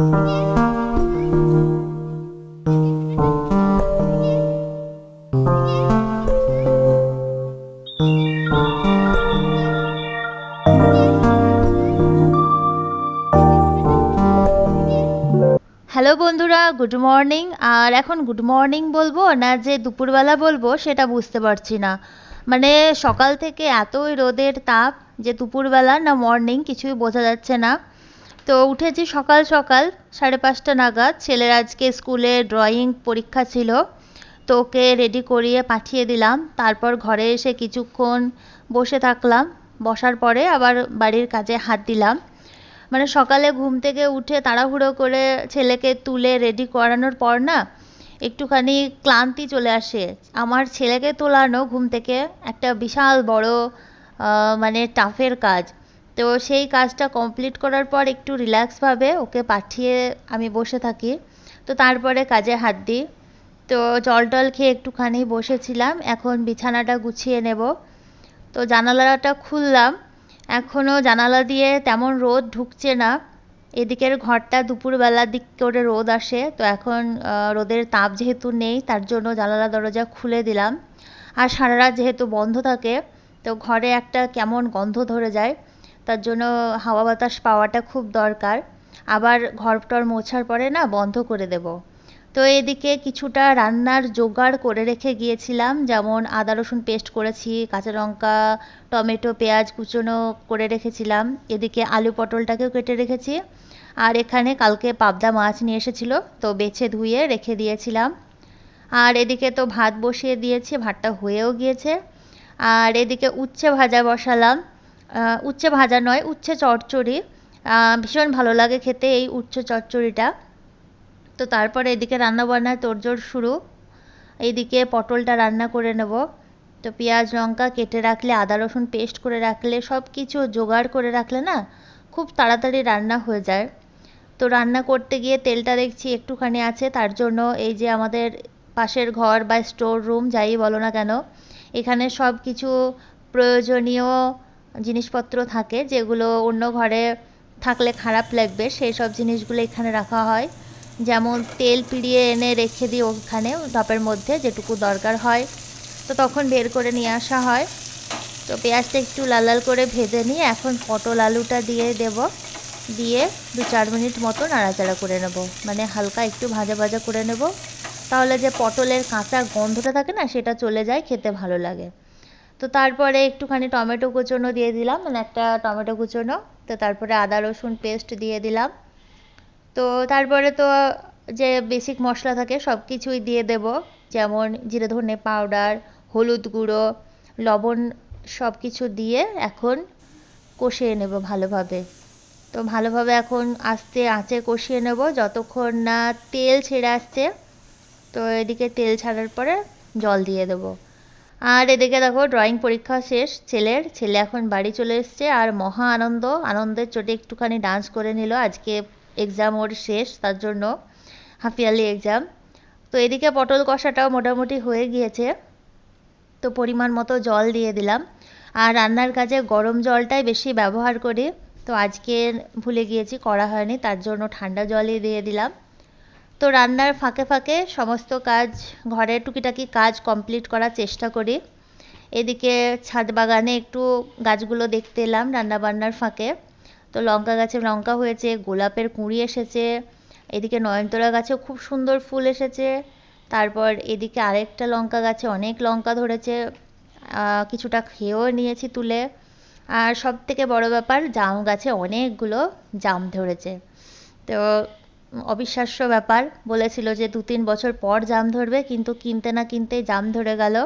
Hello বন্ধুরা, good morning. আর এখন good morning বলব না যে দুপুরবেলা বলব, সেটা বুঝতে পারছি না। মানে সকাল থেকে এতই রোদের তাপ যে দুপুরবেলা না মর্নিং কিছুই বোঝা যাচ্ছে না। তো উঠেছি সকাল সকাল, সাড়ে পাঁচটা নাগাদ। ছেলের আজকে স্কুলে ড্রয়িং পরীক্ষা ছিল, তো ওকে রেডি করিয়ে পাঠিয়ে দিলাম। তারপর ঘরে এসে কিছুক্ষণ বসে থাকলাম। বসার পরে আবার বাড়ির কাজে হাত দিলাম। মানে সকালে ঘুম থেকে উঠে তাড়াহুড়ো করে ছেলেকে তুলে রেডি করানোর পর না, একটুখানি ক্লান্তি চলে আসে। আমার ছেলেকে তোলানো ঘুম থেকে একটা বিশাল বড় মানে টাফের কাজ। তো সেই কাজটা কমপ্লিট করার পর একটু রিল্যাক্সভাবে ওকে পাঠিয়ে আমি বসে থাকি। তো তারপরে কাজে হাত দিই। তো জল টল খেয়ে একটুখানি বসেছিলাম। এখন বিছানাটা গুছিয়ে নেব। তো জানালাটা খুললাম। এখনও জানালা দিয়ে তেমন রোদ ঢুকছে না। এদিকের ঘরটা দুপুরবেলার দিক করে রোদ আসে। তো এখন রোদের তাপ যেহেতু নেই, তার জন্য জানালা দরজা খুলে দিলাম। আর সারা রাত যেহেতু বন্ধ থাকে, তো ঘরে একটা কেমন গন্ধ ধরে যায়। তার জন্য হাওয়া বাতাস পাওয়াটা খুব দরকার। আবার ঘরটর মোছার পরে না বন্ধ করে দেব। তো এদিকে কিছুটা রান্নার জোগাড় করে রেখে গিয়েছিলাম। যেমন আদা রসুন পেস্ট করেছি, কাঁচা লঙ্কা, টমেটো, পেঁয়াজ কুচোনো করে রেখেছিলাম। এদিকে আলু পটলটাকেও কেটে রেখেছি। আর এখানে কালকে পাবদা মাছ নিয়ে এসেছিল, তো বেছে ধুয়ে রেখে দিয়েছিলাম। আর এদিকে তো ভাত বসিয়ে দিয়েছি, ভাতটা হয়েও গিয়েছে। আর এদিকে উচ্ছে ভাজা বসালাম। উচ্ছে ভাজা নয়, উচ্ছে চচ্চড়ি। ভীষণ ভালো লাগে খেতে এই উচ্ছে চচ্চড়িটা। তো তারপরে এদিকে রান্নাবান্নার তোড়জোড় শুরু। এইদিকে পটলটা রান্না করে নেব। তো পেঁয়াজ লঙ্কা কেটে রাখলে, আদা রসুন পেস্ট করে রাখলে সব কিছু জোগাড় করে রাখলে না, খুব তাড়াতাড়ি রান্না হয়ে যায়। তো রান্না করতে গিয়ে তেলটা দেখছি একটুখানি আছে, তার জন্য এই যে আমাদের পাশের ঘর বা স্টোর রুম, যাই বলো না কেন, এখানে সব কিছু প্রয়োজনীয় জিনিসপত্র থাকে যেগুলো অন্য ঘরে থাকলে খারাপ লাগবে, সেই সব জিনিসগুলো এখানে রাখা হয়। যেমন তেল পিড়িয়ে এনে রেখে দিই ওখানে, টপের মধ্যে যেটুকু দরকার হয়। তো তখন বের করে নিয়ে আসা হয়। তো পেঁয়াজটা একটু লাল লাল করে ভেজে নিয়ে এখন পটল আলুটা দিয়ে দেব। দিয়ে দু চার মিনিট মতো নাড়াচাড়া করে নেব। মানে হালকা একটু ভাজা ভাজা করে নেব। তাহলে যে পটলের কাঁচা গন্ধটা থাকে না, সেটা চলে যায়, খেতে ভালো লাগে। তো তারপরে একটুখানি টমেটো কুচোনো দিয়ে দিলাম মানে একটা টমেটো কুচোনো। তো তারপরে আদা, রসুন পেস্ট দিয়ে দিলাম। তো তারপরে তো যে বেসিক মশলা থাকে সব কিছুই দিয়ে দেব। যেমন জিরে ধনে পাউডার হলুদ গুঁড়ো, লবণ সব কিছু দিয়ে এখন কষিয়ে নেব ভালোভাবে। তো ভালোভাবে এখন আস্তে আঁচে কষিয়ে নেব, যতক্ষণ না তেল ছেড়ে আসছে। তো এদিকে তেল ছাড়ার পরে জল দিয়ে দেবো। আর এদিকে দেখো ড্রয়িং পরীক্ষা শেষ, ছেলের, ছেলে এখন বাড়ি চলে এসছে, আর মহা আনন্দ, আনন্দের চোটে একটুখানি ডান্স করে নিল, আজকে এক্সাম ওর শেষ, তার জন্য হাফ ইয়ারলি এক্সাম তো এদিকে পটল কষাটাও মোটামুটি হয়ে গিয়েছে, তো পরিমাণ মতো জল দিয়ে দিলাম। আর রান্নার কাজে গরম জলটাই বেশি ব্যবহার করি, তো আজকে ভুলে গিয়েছি, করা হয়নি, তার জন্য ঠান্ডা জলই দিয়ে দিলাম। তো রান্নার ফাঁকে ফাঁকে সমস্ত কাজ, ঘরের টুকিটাকি কাজ কমপ্লিট করার চেষ্টা করি। এদিকে ছাদ বাগানে একটু গাছগুলো দেখতে এলাম রান্না বান্নার ফাঁকে। তো লঙ্কা গাছে লঙ্কা হয়েছে, গোলাপের কুঁড়ি এসেছে, এদিকে নয়নতরা গাছেও খুব সুন্দর ফুল এসেছে, তারপর এদিকে আরেকটা লঙ্কা গাছে অনেক লঙ্কা ধরেছে কিছুটা খেয়েও নিয়েছি তুলে। আর সব থেকে বড় ব্যাপার, জাম গাছে অনেকগুলো জাম ধরেছে। তো অবিশ্বাস্য ব্যাপার। বলেছিল যে দু তিন বছর পর জাম ধরবে, কিন্তু কিনতে না কিনতেই জাম ধরে গেল।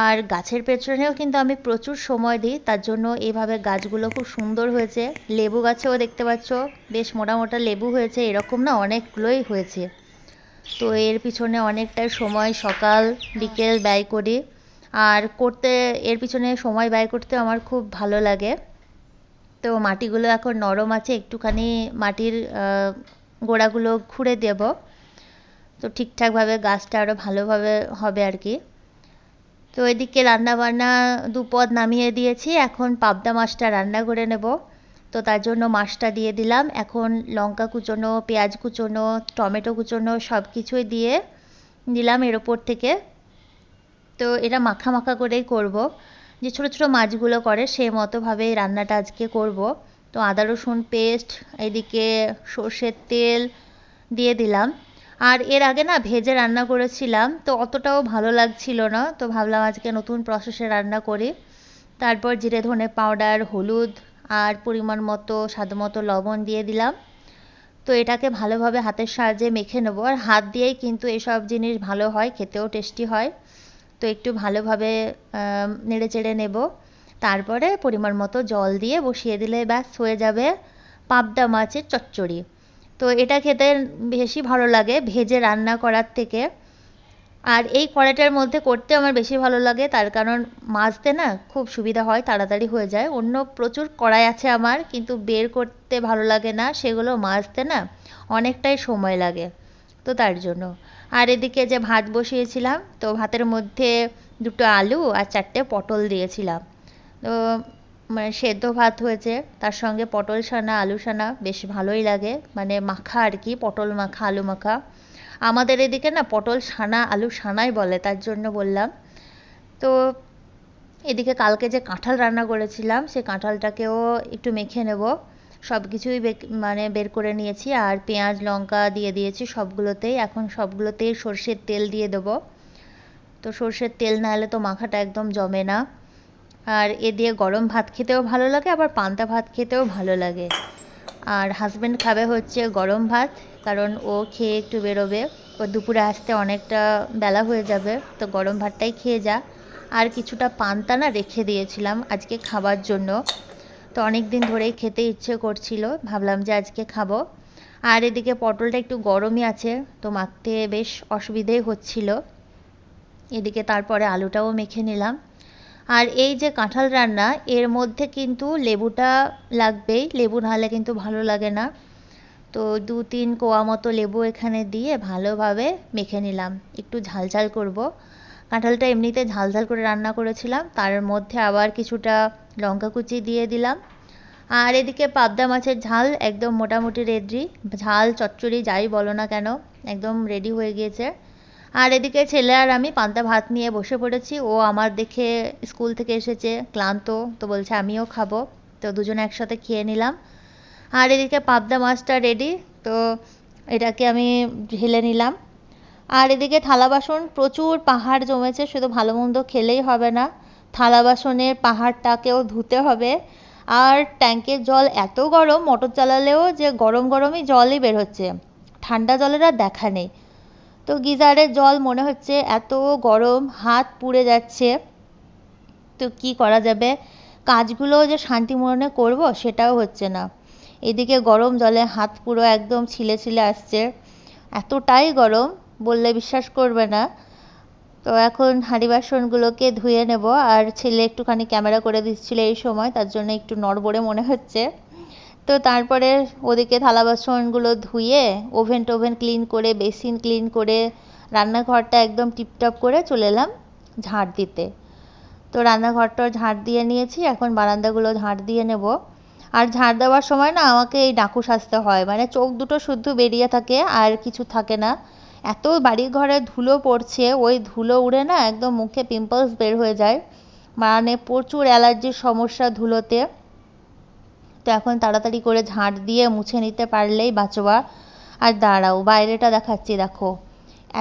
আর গাছের পেছনেও কিন্তু আমি প্রচুর সময় দিই, তার জন্য এইভাবে গাছগুলো খুব সুন্দর হয়েছে। লেবু গাছেও দেখতে পাচ্ছ, বেশ মোটা মোটা লেবু হয়েছে, এরকম না অনেকগুলোই হয়েছে। তো এর পিছনে অনেকটাই সময় সকাল, বিকেল ব্যয় করি। আর করতে, এর পিছনে সময় ব্যয় করতে আমার খুব ভালো লাগে। তো মাটিগুলো এখন নরম আছে, একটুখানি মাটির গোড়াগুলো খুঁড়ে দেব। তো ঠিকঠাকভাবে গাছটা আরও ভালোভাবে হবে আর কি। তো এদিকে রান্না বান্না দুপদ নামিয়ে দিয়েছি। এখন পাবদা মাছটা রান্না করে নেব। তো তার জন্য মাছটা দিয়ে দিলাম। এখন লঙ্কা কুচোনো, পেঁয়াজ কুচোনো, টমেটো কুচোনো সব কিছুই দিয়ে দিলাম এর ওপর থেকে। তো এটা মাখা মাখা করেই করব। যে ছোটো ছোটো মাছগুলো করে সেই মতোভাবেই রান্নাটা আজকে করব। তো আদা, রসুন পেস্ট এদিকে সর্ষের তেল দিয়ে দিলাম। আর এর আগে না ভেজে রান্না করেছিলাম, তো অতটাও ভালো লাগছিল না। তো ভাবলাম আজকে নতুন প্রসেসে রান্না করি। তারপর জিরে, ধনে পাউডার হলুদ আর পরিমাণ মতো, স্বাদ মতো লবণ দিয়ে দিলাম। তো এটাকে ভালোভাবে হাতের সাহায্যে মেখে নেব। আর হাত দিয়েই কিন্তু এসব জিনিস ভালো হয়, খেতেও টেস্টি হয়। তো একটু ভালোভাবে নেড়ে চেড়ে নেব। তারপরে পরিমাণ মতো জল দিয়ে বসিয়ে দিলে ব্যাস হয়ে যাবে পাবদা মাছের চচ্চড়ি। তো এটা খেতে বেশি ভালো লাগে ভেজে রান্না করার থেকে। আর এই কড়াইটার মধ্যে করতে আমার বেশি ভালো লাগে, তার কারণ মাজতে না খুব সুবিধা হয়, তাড়াতাড়ি হয়ে যায়। অন্য প্রচুর কড়াই আছে আমার, কিন্তু বের করতে ভালো লাগে না, সেগুলো মাজতে না অনেকটাই সময় লাগে, তো তার জন্য। আর এদিকে যে ভাত বসিয়েছিলাম, তো ভাতের মধ্যে দুটো আলু আর চারটে পটল দিয়েছিলাম। মানে সেদ্ধ ভাত হয়েছে। তার সঙ্গে পটল সানা, আলু সানা বেশ ভালোই লাগে। মানে মাখা আর কি, পটল মাখা, আলু মাখা। আমাদের এদিকে না পটল সানা, আলু সানাই বলে, তার জন্য বললাম। তো, এদিকে কালকে যে কাঁঠাল রান্না করেছিলাম, সে কাঁঠালটাকেও একটু মেখে নেব। সব কিছুই মানে বের করে নিয়েছি। আর পেঁয়াজ, লঙ্কা দিয়ে দিয়েছি সবগুলোতেই। এখন সবগুলোতেই সর্ষের তেল দিয়ে দেবো। তো সর্ষের তেল না হলে তো মাখাটা একদম জমে না। আর এ দিয়ে গরম ভাত খেতেও ভালো লাগে, আবার পান্তা ভাত খেতেও ভালো লাগে। আর হাজব্যান্ড খাবে হচ্ছে গরম ভাত, কারণ ও খেয়ে একটু বেরোবে। ও দুপুরে আসতে অনেকটা বেলা হয়ে যাবে, তো গরম ভাতটাই খেয়ে যা। আর কিছুটা পান্তা না রেখে দিয়েছিলাম আজকে খাবার জন্য। তো অনেক দিন ধরেই খেতে ইচ্ছে করছিল, ভাবলাম যে আজকে খাব। আর এদিকে পটলটা একটু গরমই আছে, তো মাখতে বেশ অসুবিধেই হচ্ছিল। এদিকে তারপরে আলুটাও মেখে নিলাম। আর এই যে কাঁঠাল রান্না, এর মধ্যে কিন্তু লেবুটা লাগবেই। লেবু নাহলে কিন্তু ভালো লাগে না। তো দু তিন কোয়া মতো লেবু এখানে দিয়ে ভালোভাবে মেখে নিলাম। একটু ঝাল ঝাল করব। কাঁঠালটা এমনিতে ঝাল ঝাল করে রান্না করেছিলাম। তার মধ্যে আবার কিছুটা লঙ্কা কুচি দিয়ে দিলাম। আর এদিকে পাবদা মাছের ঝাল একদম মোটামুটি রেডি ঝাল, চচ্চড়ি যাই বলো না কেন, একদম রেডি হয়ে গিয়েছে। আর এদিকে ছেলে আর আমি পান্তা ভাত নিয়ে বসে পড়েছি। ও আমার দেখে স্কুল থেকে এসেছে, ক্লান্ত, তো বলছে আমিও খাব। তো দুজনে একসাথে খেয়ে নিলাম। আর এদিকে পাবদা মাছটা রেডি তো এটাকে আমি ঢেলে নিলাম। আর এদিকে থালা বাসন, প্রচুর পাহাড় জমেছে, শুধু ভালো মন্দ খেলেই হবে না। থালা বাসনের পাহাড়টাকেও ধুতে হবে। আর ট্যাঙ্কের জল এত গরম, মোটর চালালেও যে গরম গরমই জলই বের হচ্ছে। ঠান্ডা জলের আর দেখা নেই। তো গিজারের জল মনে হচ্ছে এত গরম, হাত পুড়ে যাচ্ছে। তো কি করা যাবে? কাজগুলো যে শান্তি মনে করব সেটাও হচ্ছে না। এদিকে গরম জলে হাত পুরো একদম ছিলে ছিলে আসছে। এতটাই গরম, বললে বিশ্বাস করবে না। তো এখন হাঁড়ি বাসনগুলোকে ধুয়ে নেব। আর ছেলে একটুখানি ক্যামেরা করে দিচ্ছিল এই সময়, তার জন্য একটু নড়বড়ে মনে হচ্ছে। তো তারপরে ওদিকে থালা বাসনগুলো ধুয়ে ওভেন টোভেন ক্লিন করে, বেসিন ক্লিন করে, রান্নাঘরটা একদম টিপটপ করে চলে এলাম ঝাঁট দিতে। তো রান্নাঘরটাও ঝাঁট দিয়ে নিয়েছি, এখন বারান্দাগুলো ঝাঁট দিয়ে নেব। আর ঝাঁট দেওয়ার সময় না আমাকে এই ডাকু সাজতে হয় মানে চোখ দুটো শুদ্ধ বেরিয়ে থাকে আর কিছু থাকে না। এত বাড়ি ঘরে ধুলো পড়ছে, ওই ধুলো উড়ে না একদম মুখে পিম্পলস বের হয়ে যায়। মানে প্রচুর অ্যালার্জির সমস্যা ধুলোতে। তো এখন তাড়াতাড়ি করে ঝাঁট দিয়ে মুছে নিতে পারলেই বাঁচোয়া আর দাঁড়াও, বাইরেটা দেখাচ্ছি, দেখো।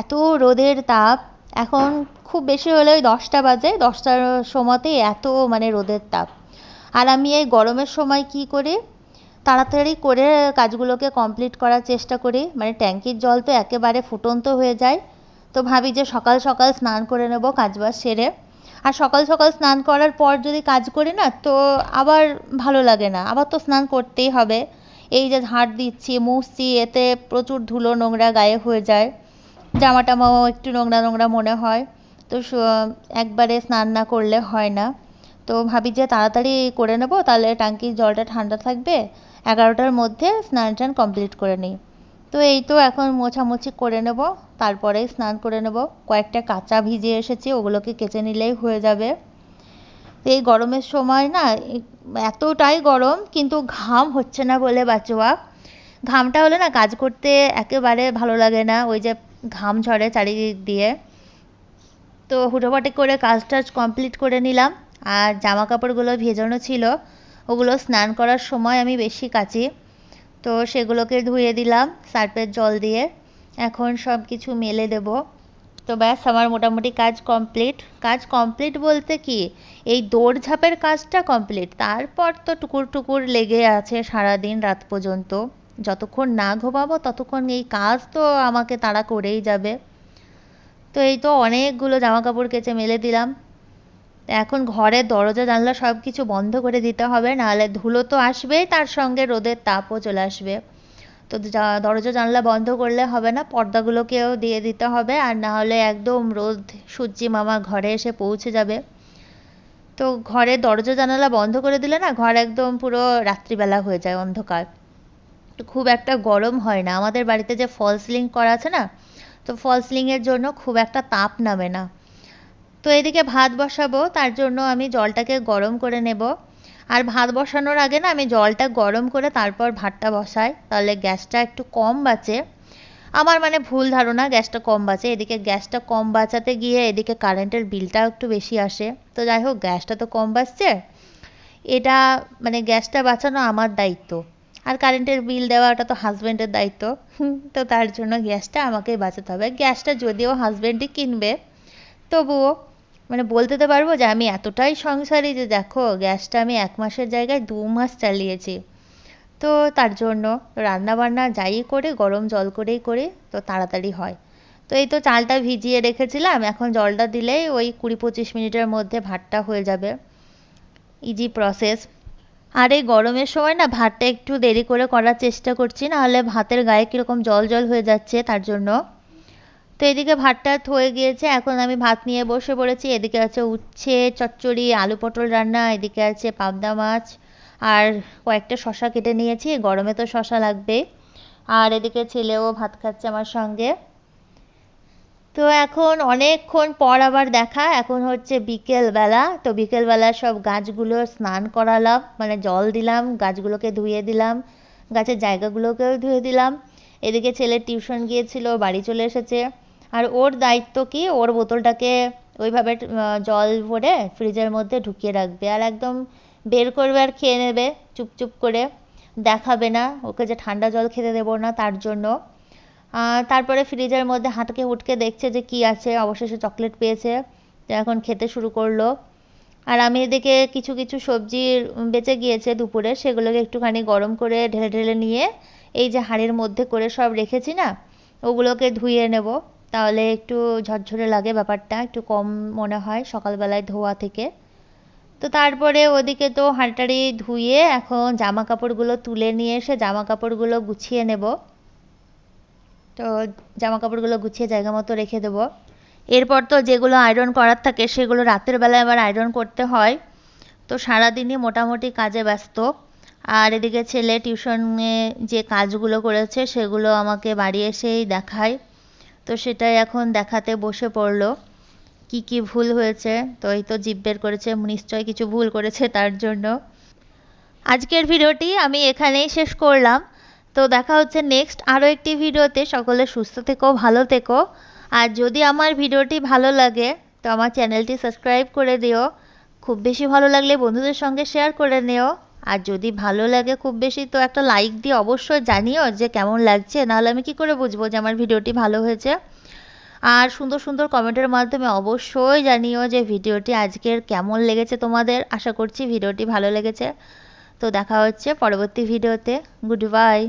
এত রোদের তাপ, এখন খুব বেশি হলে ওই দশটা বাজে, দশটার সময়তেই এত মানে রোদের তাপ। আর আমি এই গরমের সময় কি করি? তাড়াতাড়ি করে কাজগুলোকে কমপ্লিট করার চেষ্টা করি। মানে ট্যাঙ্কির জল তো একেবারে ফুটন্ত হয়ে যায়। তো ভাবি যে সকাল সকাল স্নান করে নেব কাজবাজ সেরে। আর সকাল সকাল স্নান করার পর যদি কাজ করি না, তো আবার ভালো লাগে না। আবার তো স্নান করতেই হবে। এই যে ঝাঁট দিচ্ছি, মুছছি, এতে প্রচুর ধুলো নোংরা গায়ে হয়ে যায়। জামা টামাও একটু নোংরা নোংরা মনে হয়। তো একবারে স্নান না করলে হয় না। তো ভাবি যে তাড়াতাড়ি করে নেব, তাহলে ট্যাঙ্কির জলটা ঠান্ডা থাকবে। এগারোটার মধ্যে স্নান টান কমপ্লিট করে নিই। তো এই তো এখন মোছামুছি করে নেব তারপরেই স্নান করে নেব। কয়েকটা কাঁচা ভিজে এসেছে, ওগুলোকে কেচে নিলেই হয়ে যাবে। এই গরমের সময় না এতটাই গরম, কিন্তু ঘাম হচ্ছে না বলে বাঁচোয়া ঘামটা হলে না কাজ করতে একেবারে ভালো লাগে না, ওই যে ঘাম ঝরে চারিদিক দিয়ে। তো হুটোপাটি করে কাজ টাজ কমপ্লিট করে নিলাম, আর জামা কাপড়গুলো ভেজানো ছিল, ওগুলো স্নান করার সময় আমি বেশি কাচি। তো সেগুলোকে ধুয়ে দিলাম সার্ফের জল দিয়ে। এখন সব কিছু মেলে দেব। তো ব্যাস, আমার মোটামুটি কাজ কমপ্লিট। কাজ কমপ্লিট বলতে কি? এই দৌড়ঝাঁপের কাজটা কমপ্লিট। তারপর তো টুকুর টুকুর লেগে আছে সারাদিন রাত পর্যন্ত। যতক্ষণ না ঘুমাবো, ততক্ষণ এই কাজ তো আমাকে তাড়া করেই যাবে। তো এই তো অনেকগুলো জামা কাপড় কেচে মেলে দিলাম। এখন ঘরের দরজা, জানলা সব কিছু বন্ধ করে দিতে হবে, নাহলে ধুলো তো আসবেই তার সঙ্গে রোদের তাপও চলে আসবে। তো দরজা, জানলা বন্ধ করলে হবে না, পর্দাগুলোকেও দিয়ে দিতে হবে, আর না হলে একদম রোদ, সূর্যি মামা ঘরে এসে পৌঁছে যাবে। তো ঘরে দরজা, জানালা বন্ধ করে দিলে না, ঘর একদম পুরো রাত্রিবেলা হয়ে যায় অন্ধকার। খুব একটা গরম হয় না। আমাদের বাড়িতে যে ফল সিলিং করা আছে না, তো ফল সিলিংয়ের জন্য খুব একটা তাপ নামে না। তো এদিকে ভাত বসাবো, তার জন্য আমি জলটাকে গরম করে নেব। আর ভাত বসানোর আগে না আমি জলটা গরম করে তারপর ভাতটা বসাই, তাহলে গ্যাসটা একটু কম বাঁচে। আমার মানে ভুল ধারণা, গ্যাসটা কম বাঁচে। এদিকে গ্যাসটা কম বাঁচাতে গিয়ে এদিকে কারেন্টের বিলটাও একটু বেশি আসে। তো যাই হোক, গ্যাসটা তো কম বাঁচছে। এটা মানে গ্যাসটা বাঁচানো আমার দায়িত্ব। আর কারেন্টের বিল দেওয়াটা তো হাজব্যান্ডের দায়িত্ব। তো তার জন্য গ্যাসটা আমাকেই বাঁচাতে হবে। গ্যাসটা যদিও হাজব্যান্ডই কিনবে, তবুও মানে বলতে তো পারব যে আমি এতটাই সংসারী যে দেখো, গ্যাসটা আমি এক মাসের জায়গায় দু মাস চালিয়েছি। তো তার জন্য রান্না বান্না যাই করে, গরম জল করেই করি, তো তাড়াতাড়ি হয়। তো এই তো চালটা ভিজিয়ে রেখেছিলাম, এখন জলটা দিলেই ওই কুড়ি পঁচিশ মিনিটের মধ্যে ভাতটা হয়ে যাবে। ইজি প্রসেস আর এই গরমের সময় না ভাতটা একটু দেরি করে করার চেষ্টা করছি, নাহলে ভাতের গায়ে কীরকম জল জল হয়ে যাচ্ছে তার জন্য। তো এদিকে ভাতটা হয়ে গিয়েছে, এখন আমি ভাত নিয়ে বসে পড়েছি। এদিকে আছে উচ্ছে, চচ্চড়ি, আলু পটল রান্না, এদিকে আছে পাবদা মাছ, আর কয়েকটা শশা কেটে নিয়েছি, গরমে তো শশা লাগবে আর এদিকে ছেলেও ভাত খাচ্ছে আমার সঙ্গে। তো এখন অনেকক্ষণ পর আবার দেখা, এখন হচ্ছে বিকেলবেলা। তো বিকেলবেলা সব গাছগুলো স্নান করালাম মানে জল দিলাম, গাছগুলোকে ধুয়ে দিলাম, গাছের জায়গাগুলোকেও ধুয়ে দিলাম। এদিকে ছেলে টিউশন গিয়েছিল, বাড়ি চলে এসেছে। আর ওর দায়িত্ব কি? ওর বোতলটাকে ওইভাবে জল ভরে ফ্রিজের মধ্যে ঢুকিয়ে রাখবে আর একদম বের করবে আর খেয়ে নেবে চুপচুপ করে। দেখাবে না, ওকে যে ঠান্ডা জল খেতে দেবো না তার জন্য। তারপরে ফ্রিজের মধ্যে হাঁটকে উটকে দেখছে যে কি আছে, অবশেষে চকলেট পেয়েছে এখন খেতে শুরু করল। আর আমি এদিকে কিছু কিছু সবজি বেঁচে গিয়েছে দুপুরে, সেগুলোকে একটুখানি গরম করে ঢেলে ঢেলে নিয়ে এই যে হাঁড়ির মধ্যে করে সব রেখেছি না, ওগুলোকে ধুয়ে নেব। তাহলে একটু ঝরঝরে লাগে ব্যাপারটা, একটু কম মনে হয় সকালবেলায় ধোয়া থেকে। তো তারপরে ওদিকে তো হাঁড়িটাড়ি ধুয়ে এখন জামা কাপড়গুলো তুলে নিয়ে এসে জামা কাপড়গুলো গুছিয়ে নেব। তো জামা কাপড়গুলো গুছিয়ে জায়গা মতো রেখে দেবো। এরপর তো যেগুলো আয়রন করার থাকে সেগুলো রাতের বেলায় আবার আয়রন করতে হয়। তো সারাদিনই মোটামুটি কাজে ব্যস্ত। আর এদিকে ছেলে টিউশনে যে কাজগুলো করেছে সেগুলো আমাকে বাড়ি এসেই দেখায়। তো সেটাই এখন দেখাতে বসে পড়ল। কি কি ভুল হয়েছে? তো এই তো জিভ বের করেছে। নিশ্চয়ই কিছু ভুল করেছে তার জন্য। আজকের ভিডিওটি আমি এখানেই শেষ করলাম। তো দেখা হচ্ছে নেক্সট আরও একটি ভিডিওতে। সকলে সুস্থ থেকো, ভালো থেকো। আর যদি আমার ভিডিওটি ভালো লাগে, তো আমার চ্যানেলটি সাবস্ক্রাইব করে দিও। খুব বেশি ভালো লাগলে বন্ধুদের সঙ্গে শেয়ার করে নিও। আর যদি ভালো লাগে খুব বেশি, তো একটা লাইক দিয়ে অবশ্যই জানিও যে কেমন লাগছে। নাহলে আমি কি করে বুঝব যে আমার ভিডিওটি ভালো হয়েছে? আর সুন্দর সুন্দর কমেন্টের মাধ্যমে অবশ্যই জানিও যে ভিডিওটি আজকের কেমন লেগেছে তোমাদের। আশা করছি ভিডিওটি ভালো লেগেছে। তো দেখা হচ্ছে পরবর্তী ভিডিওতে। Good bye